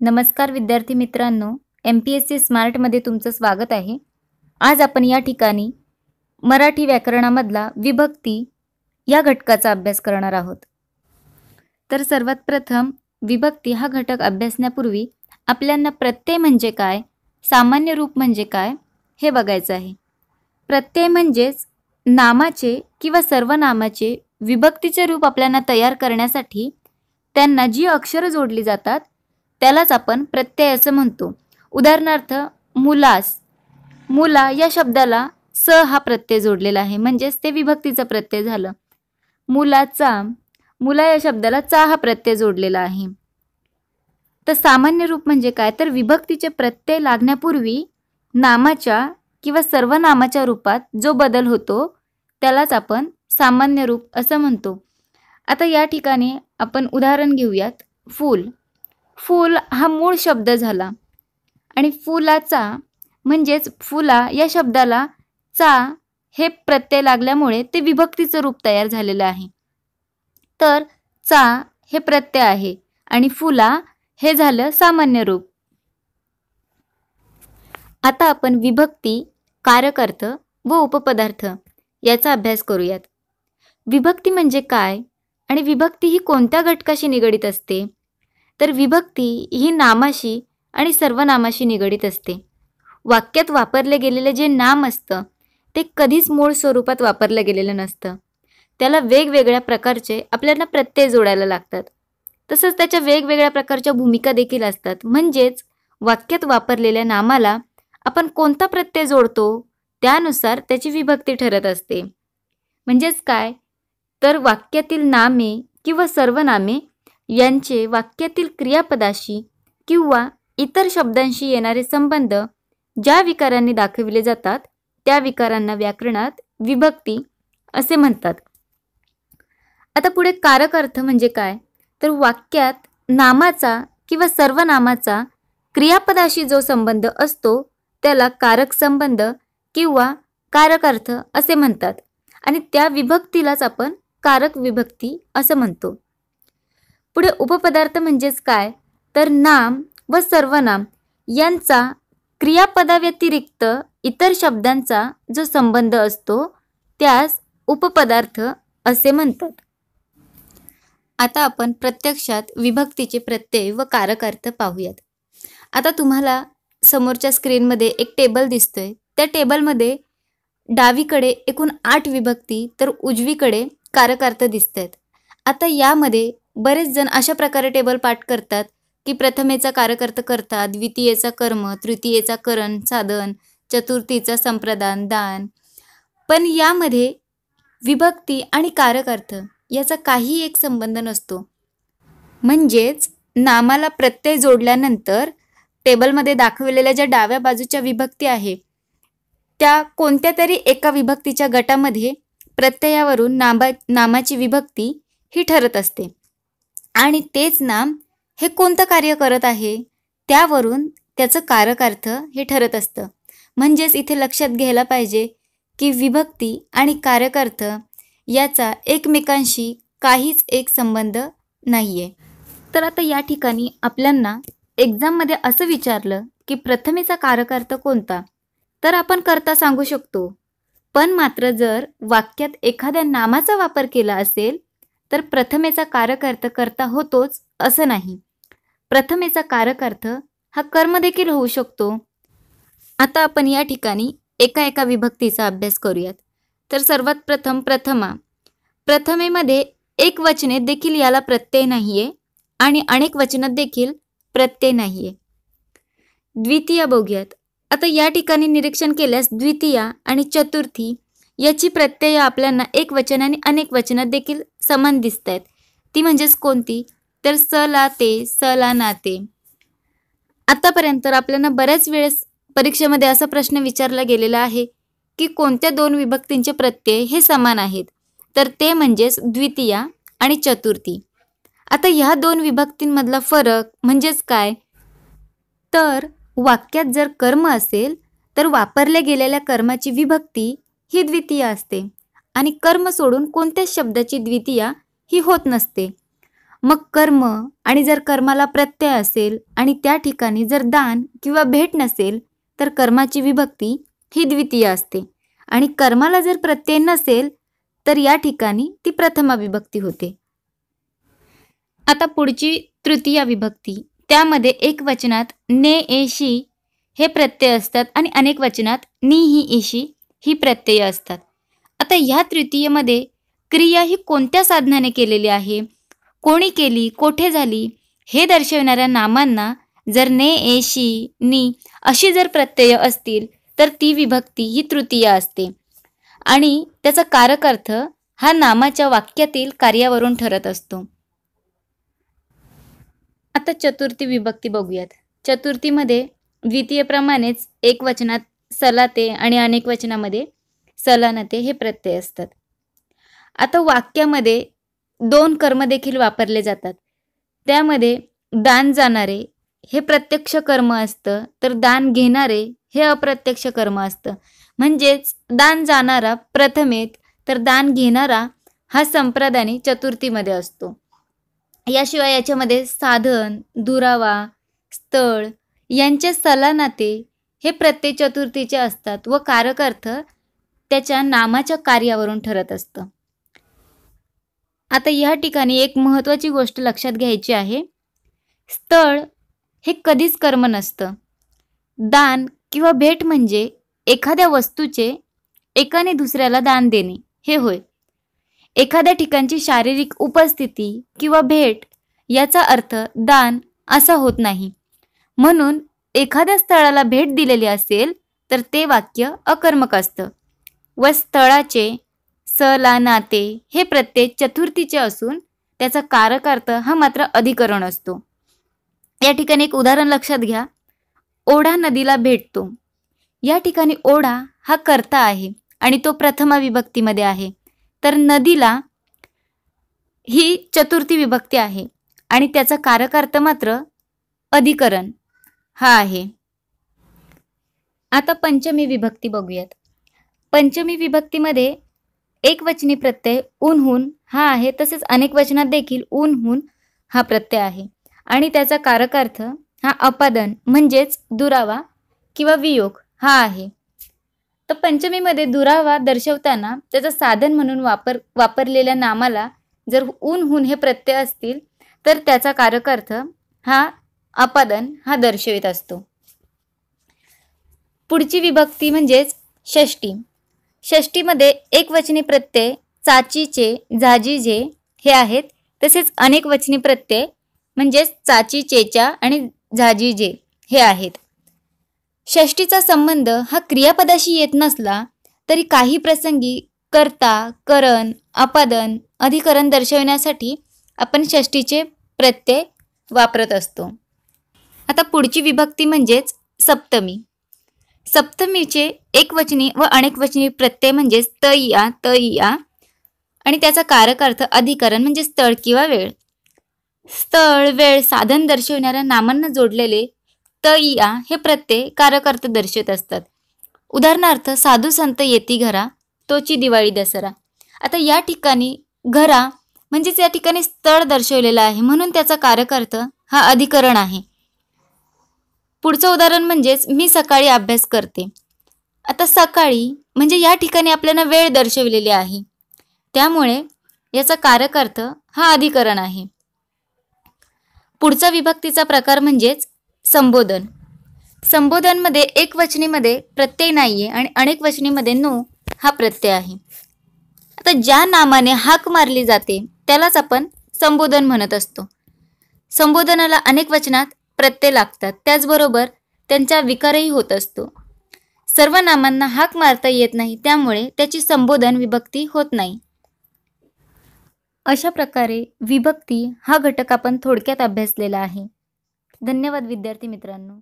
नमस्कार विद्यार्थी मित्रांनो एम पी एस सी स्मार्टमध्ये तुमचं स्वागत आहे. आज आपण या ठिकाणी मराठी व्याकरणामधला विभक्ती या घटकाचा अभ्यास करणार आहोत. तर सर्वात प्रथम विभक्ती हा घटक अभ्यासण्यापूर्वी आपल्यांना प्रत्यय म्हणजे काय सामान्य रूप म्हणजे काय हे बघायचं आहे. प्रत्यय म्हणजेच नामाचे किंवा सर्वनामाचे विभक्तीचे रूप आपल्याला तयार करण्यासाठी त्यांना जी अक्षरं जोडली जातात त्यालाच आपण प्रत्यय असं म्हणतो. उदाहरणार्थ मुलास मुला या शब्दाला स हा प्रत्यय जोडलेला आहे. म्हणजेच ते विभक्तीचा प्रत्यय झालं. मुलाचा मुला या शब्दाला चा हा प्रत्यय जोडलेला आहे. तर सामान्य रूप म्हणजे काय? तर विभक्तीचे प्रत्यय लागण्यापूर्वी नामाच्या किंवा सर्वनामाच्या रूपात जो बदल होतो त्यालाच आपण सामान्य रूप असं म्हणतो. आता या ठिकाणी आपण उदाहरण घेऊयात. फूल. फूल हा मूळ शब्द झाला. आणि फुलाचा म्हणजेच फुला या शब्दाला चा हे प्रत्यय लागल्यामुळे ते विभक्तीचं रूप तयार झालेलं आहे. तर चा हे प्रत्यय आहे आणि फुला हे झालं सामान्य रूप. आता आपण विभक्ती कारकर्थ व उपपदार्थ याचा अभ्यास करूयात. विभक्ती म्हणजे काय आणि विभक्ती ही कोणत्या घटकाशी निगडीत असते? तर विभक्ती ही नामाशी आणि सर्वनामाशी निगडीत असते. वाक्यात वापरले गेलेले जे नाम असतं ते कधीच मूळ स्वरूपात वापरलं गेलेलं नसतं. त्याला वेगवेगळ्या प्रकारचे आपल्याला प्रत्यय जोडायला लागतात. तसंच त्याच्या वेगवेगळ्या प्रकारच्या भूमिका देखील असतात. म्हणजेच वाक्यात वापरलेल्या नामाला आपण कोणता प्रत्यय जोडतो त्यानुसार त्याची विभक्ती ठरत असते. म्हणजेच काय? तर वाक्यातील नामे किंवा सर्वनामे यांचे वाक्यातील क्रियापदाशी किंवा इतर शब्दांशी येणारे संबंध ज्या विकारांनी दाखविले जातात त्या विकारांना व्याकरणात विभक्ती असे म्हणतात. आता पुढे कारक अर्थ म्हणजे काय? तर वाक्यात नामाचा किंवा सर्वनामाचा क्रियापदाशी जो संबंध असतो त्याला कारक संबंध किंवा कारक अर्थ असे म्हणतात. आणि त्या विभक्तीलाच आपण कारक विभक्ती असं म्हणतो. पुढे उपपदार्थ म्हणजेच काय? तर नाम व सर्वनाम यांचा क्रियापदाव्यतिरिक्त इतर शब्दांचा जो संबंध असतो त्यास उपपदार्थ असे म्हणतात. आता आपण प्रत्यक्षात विभक्तीचे प्रत्यय व कारकार्थ पाहूयात. आता तुम्हाला समोरच्या स्क्रीनमध्ये एक टेबल दिसतोय. त्या टेबलमध्ये डावीकडे एकूण आठ विभक्ती तर उजवीकडे कारकार्थ दिसत आहेत आता यामध्ये बरेच जण अशा प्रकारे टेबल पाठ करतात की प्रथमेचा कार्यकर्ता करता द्वितीयेचा कर्म तृतीयेचा करण साधन चतुर्थीचा संप्रदान दान. पण यामध्ये विभक्ती आणि कारकार्थ याचा काही एक संबंध नसतो. म्हणजेच नामाला प्रत्यय जोडल्यानंतर टेबलमध्ये दाखवलेल्या ज्या डाव्या बाजूच्या विभक्ती आहे त्या कोणत्या तरी एका विभक्तीच्या गटामध्ये प्रत्ययावरून नामा नामाची विभक्ती ही ठरत असते. आणि तेच नाम हे कोणतं कार्य करत आहे? त्यावरून त्याचं कारकार्थ हे ठरत असतं. म्हणजेच इथे लक्षात घ्यायला पाहिजे की विभक्ती आणि कारकार्थ याचा एकमेकांशी काहीच एक संबंध नाही आहे तर आता या ठिकाणी आपल्यांना एक्झाममध्ये असं विचारलं की प्रथमेचा कारकार्थ कोणता? तर आपण करता सांगू शकतो. पण मात्र जर वाक्यात एखाद्या नामाचा वापर केला असेल तर प्रथमेचा कारक करता होतोच असं नाही. प्रथमेचा कारकअर्थ हा कर्म देखील होऊ शकतो. आता आपण या ठिकाणी एका एका विभक्तीचा अभ्यास करूयात. तर सर्वात प्रथम प्रथमा. प्रथमेमध्ये एक वचने देखील याला प्रत्यय नाहीये आणि अनेक वचनात देखील प्रत्यय नाहीये. द्वितीय बघूयात. आता या ठिकाणी निरीक्षण केल्यास द्वितीया आणि चतुर्थी याची प्रत्यय आपल्याला एक वचन आणि अनेक वचनात देखील समान दिसत आहेत ती म्हणजेच कोणती? तर स ते स ला नाते आतापर्यंत आपल्याला बऱ्याच वेळेस परीक्षेमध्ये असा प्रश्न विचारला गेलेला आहे की कोणत्या दोन विभक्तींचे प्रत्यय हे समान आहेत? तर ते म्हणजेच द्वितीया आणि चतुर्थी. आता ह्या दोन विभक्तींमधला फरक म्हणजेच काय? तर वाक्यात जर कर्म असेल तर वापरल्या गेलेल्या कर्माची विभक्ती ही द्वितीय असते. आणि कर्म सोडून कोणत्याच शब्दाची द्वितीया ही होत नसते. मग कर्म आणि जर कर्माला प्रत्यय असेल आणि त्या ठिकाणी जर दान किंवा भेट नसेल तर कर्माची विभक्ती ही द्वितीय असते. आणि कर्माला जर प्रत्यय नसेल तर या ठिकाणी ती प्रथमा विभक्ती होते. आता पुढची तृतीया विभक्ती. त्यामध्ये एक वचनात ने एशी हे प्रत्यय असतात आणि अनेक वचनात नी ही एशी ही प्रत्यय असतात. आता ह्या तृतीयमध्ये क्रिया ही कोणत्या साधनाने केलेली आहे? कोणी केली? कोठे झाली? हे दर्शवणाऱ्या नामांना जर ने एशी नी अशी जर प्रत्यय असतील तर ती विभक्ती ही तृतीय असते. आणि त्याचा कारक अर्थ हा नामाच्या वाक्यातील कार्यावरून ठरत असतो. आता चतुर्थी विभक्ती बघूयात. चतुर्थीमध्ये द्वितीयप्रमाणेच एक वचनात सलाते आणि अनेक वचनामध्ये सलानते हे प्रत्यय असतात. आता वाक्यामध्ये दोन कर्म देखील वापरले जातात. त्यामध्ये दान जाणारे हे प्रत्यक्ष कर्म असतं तर दान घेणारे हे अप्रत्यक्ष कर्म असतं. म्हणजेच दान जाणारा प्रथमेत तर दान घेणारा हा संप्रदानी चतुर्थीमध्ये असतो. याशिवाय याच्यामध्ये साधन दुरावा स्थळ यांचे सलानाते हे प्रत्येक चतुर्थीचे असतात व कारक अर्थ त्याच्या नामाच्या कार्यावरून ठरत असतं. आता या ठिकाणी एक महत्त्वाची गोष्ट लक्षात घ्यायची आहे. स्थळ हे कधीच कर्म नसतं. दान किंवा भेट म्हणजे एखाद्या वस्तूचे एकाने दुसऱ्याला दान देणे. हे होय. एखाद्या ठिकाणची शारीरिक उपस्थिती किंवा भेट याचा अर्थ दान असा होत नाही. म्हणून एखाद्या स्थळाला भेट दिलेली असेल तर ते वाक्य अकर्मक असतं. व स्थळाचे सला नाते हे प्रत्येक चतुर्थीचे असून त्याचा कारकार्थ हा मात्र अधिकरण असतो. या ठिकाणी एक उदाहरण लक्षात घ्या. ओढा नदीला भेटतो. या ठिकाणी ओढा हा कर्ता आहे आणि तो प्रथमा विभक्तीमध्ये आहे. तर नदीला ही चतुर्थी विभक्ती आहे आणि त्याचा कारकार्थ मात्र अधिकरण. हा आहे. आता पंचमी विभक्ती बघूयात. पंचमी विभक्तीमध्ये एक वचनी प्रत्यय ऊनहून हा आहे. तसेच अनेक वचनात देखील ऊनहून हा प्रत्यय आहे. आणि त्याचा कारकार्थ हा अपादन म्हणजेच दुरावा किंवा वियोग हा आहे. तर पंचमीमध्ये दुरावा दर्शवताना त्याचं साधन म्हणून वापर वापरलेल्या नामाला जर ऊनहून हे प्रत्यय असतील तर त्याचा कारकार्थ हा अपादन हा दर्शवित असतो. पुढची विभक्ती म्हणजेच षष्टी. षष्टीमध्ये एक वचनी प्रत्यय चाचीचे जाजीजे हे आहेत. तसेच अनेक वचनी प्रत्यय म्हणजेच चाचीचेच्या आणि झाजीजे हे आहेत. षष्टीचा संबंध हा क्रियापदाशी येत नसला तरी काही प्रसंगी कर्ता करण अपादन अधिकरण दर्शवण्यासाठी आपण षष्टीचे प्रत्यय वापरत असतो. आता पुढची विभक्ती म्हणजेच सप्तमी. सप्तमीचे एकवचनी व अनेकवचनी प्रत्यय म्हणजेच त या त या आणि त्याचा कारक अर्थ अधिकरण म्हणजे स्थळ किंवा वेळ. स्थळ वेळ साधन दर्शवणाऱ्या नामांना जोडलेले त या हे प्रत्यय कारक अर्थ दर्शवत असतात. उदाहरणार्थ साधू संत येती घरा तोची दिवाळी दसरा. आता या ठिकाणी घरा म्हणजेच या ठिकाणी स्थळ दर्शवलेलं आहे म्हणून त्याचा कारक अर्थ हा अधिकरण आहे. पुढचं उदाहरण म्हणजेच मी सकाळी अभ्यास करते. आता सकाळी म्हणजे या ठिकाणी आपल्याला वेळ दर्शवलेली आहे. त्यामुळे याचा कारक अर्थ हा अधिकरण आहे. पुढचा विभक्तीचा प्रकार म्हणजेच संबोधन. संबोधनमध्ये एक वचनीमध्ये प्रत्यय नाही आहे आणि अनेक वचनीमध्ये नो हा प्रत्यय आहे. आता ज्या नामाने हाक मारली जाते त्यालाच आपण संबोधन म्हणत असतो. संबोधनाला अनेक वचनात प्रत्यय लागतात. त्याचबरोबर त्यांचा विकारही होत असतो. सर्व नामांना हाक मारता येत नाही. त्यामुळे त्याची संबोधन विभक्ती होत नाही. अशा प्रकारे विभक्ती हा घटक आपण थोडक्यात अभ्यासलेला आहे. धन्यवाद विद्यार्थी मित्रांनो.